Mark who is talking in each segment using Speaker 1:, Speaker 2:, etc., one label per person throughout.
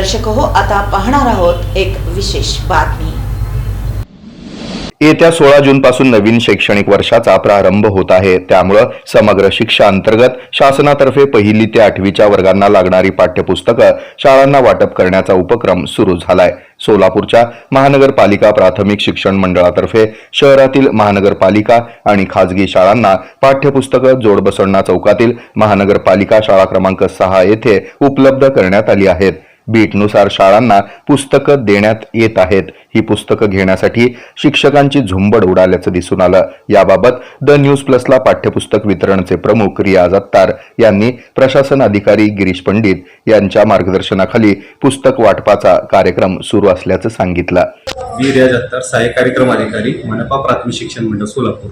Speaker 1: दर्शक हो आता पाहणार आहोत एक विशेष बातमी.
Speaker 2: येत्या सोळा जून पासून नवीन शैक्षणिक वर्षाचा प्रारंभ होत आहे. त्यामुळं समग्र शिक्षा अंतर्गत शासनातर्फे पहिली ते आठवीच्या वर्गांना लागणारी पाठ्यपुस्तकं शाळांना वाटप करण्याचा उपक्रम सुरू झालाय. सोलापूरच्या महानगरपालिका प्राथमिक शिक्षण मंडळातर्फे शहरातील महानगरपालिका आणि खाजगी शाळांना पाठ्यपुस्तकं जोडबसवण्णा चौकातील महानगरपालिका शाळा क्रमांक सहा येथे उपलब्ध करण्यात आली आहेत. बीटनुसार शाळांना पुस्तकं देण्यात येत आहेत. ही पुस्तकं घेण्यासाठी शिक्षकांची झुंबड उडाल्याचं दिसून आलं. याबाबत द न्यूज प्लसला पाठ्यपुस्तक वितरणचे प्रमुख रियाज अत्तार यांनी प्रशासन अधिकारी गिरीश पंडित यांच्या मार्गदर्शनाखाली पुस्तक वाटपाचा कार्यक्रम सुरू असल्याचं सांगितलं.
Speaker 3: मी रियाज अत्तार सहाय्यक कार्यक्रम अधिकारी मनपा प्राथमिक शिक्षण मंडळ सोलापूर.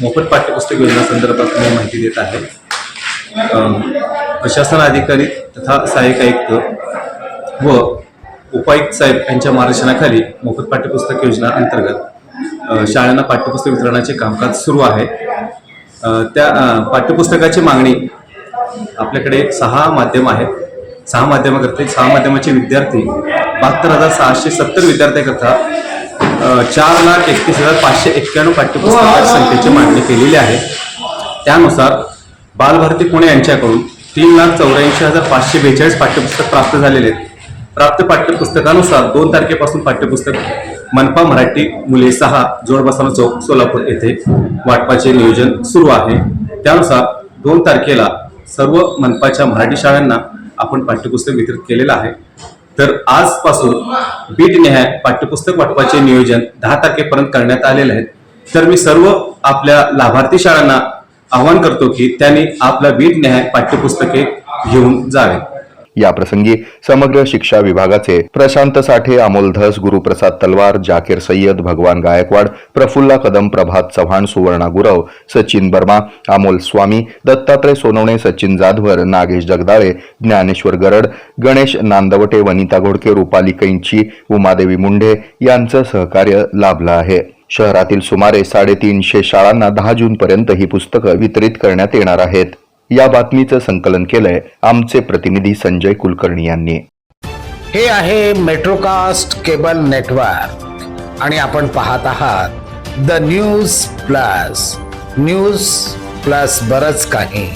Speaker 3: मोफत पाठ्यपुस्तक योजना संदर्भात मी माहिती देत आहे. प्रशासन अधिकारी तथा सहाय्यक आयुक्त व उपायुक्त साहेब यांच्या मार्गदर्शनाखाली मोफत पाठ्यपुस्तक योजना अंतर्गत शाळांना पाठ्यपुस्तक वितरणाचे कामकाज सुरू आहे. त्या पाठ्यपुस्तकाची मागणी आपल्याकडे सहा माध्यम आहेत. सहा माध्यमाकरता सहा माध्यमाचे विद्यार्थी बहात्तर हजार सहाशे सत्तर विद्यार्थ्याकरता चार लाख एकतीस हजार पाचशे एक्क्याण्णव पाठ्यपुस्तकाच्या संख्येची मागणी केलेली आहे. त्यानुसार बालभारती पुणे यांच्याकडून तीन लाख चौऱ्याऐंशी हजार पाचशे बेचाळीस पाठ्यपुस्तक प्राप्त झालेले आहेत. प्राप्त पाठ्यपुस्तकानुसार दोन तारखेपासून पाठ्यपुस्तक मनपा मराठी मुले सहा जोडबसाना चौक सोलापूर येथे वाटपाचे नियोजन सुरू आहे. त्यानुसार दोन तारखेला सर्व मनपाच्या मराठी शाळांना आपण पाठ्यपुस्तक वितरित केलेलं आहे. तर आजपासून बीट निहाय पाठ्यपुस्तक वाटपाचे नियोजन दहा तारखेपर्यंत करण्यात आलेले आहेत तर मी सर्व आपल्या लाभार्थी शाळांना आवाहन करतो की त्यांनी आपला बीट न्याय पाठ्यपुस्तके घेऊन जावे.
Speaker 2: या प्रसंगी समग्र शिक्षा विभागाचे प्रशांत साठे अमोल धस गुरुप्रसाद तलवार जाकीर सय्यद भगवान गायकवाड प्रफुल्ला कदम प्रभात चव्हाण सुवर्णा गुरव सचिन वर्मा अमोल स्वामी दत्तात्रय सोनवणे सचिन जाधवर नागेश जगदाळे ज्ञानेश्वर गरड गणेश नांदवटे वनिता घोडके रुपाली कैंची उमादेवी मुंढे यांचं सहकार्य लाभलं आहे. शहरातील सुमारे साडेतीनशे शाळांना दहा जूनपर्यंत ही पुस्तकं वितरित करण्यात येणार आहेत. या बातमीचं संकलन केलंय आमचे प्रतिनिधी संजय कुलकर्णी यांनी.
Speaker 4: हे आहे मेट्रोकास्ट केबल नेटवर्क आणि आपण पाहत आहात the news plus. News plus बरच काही.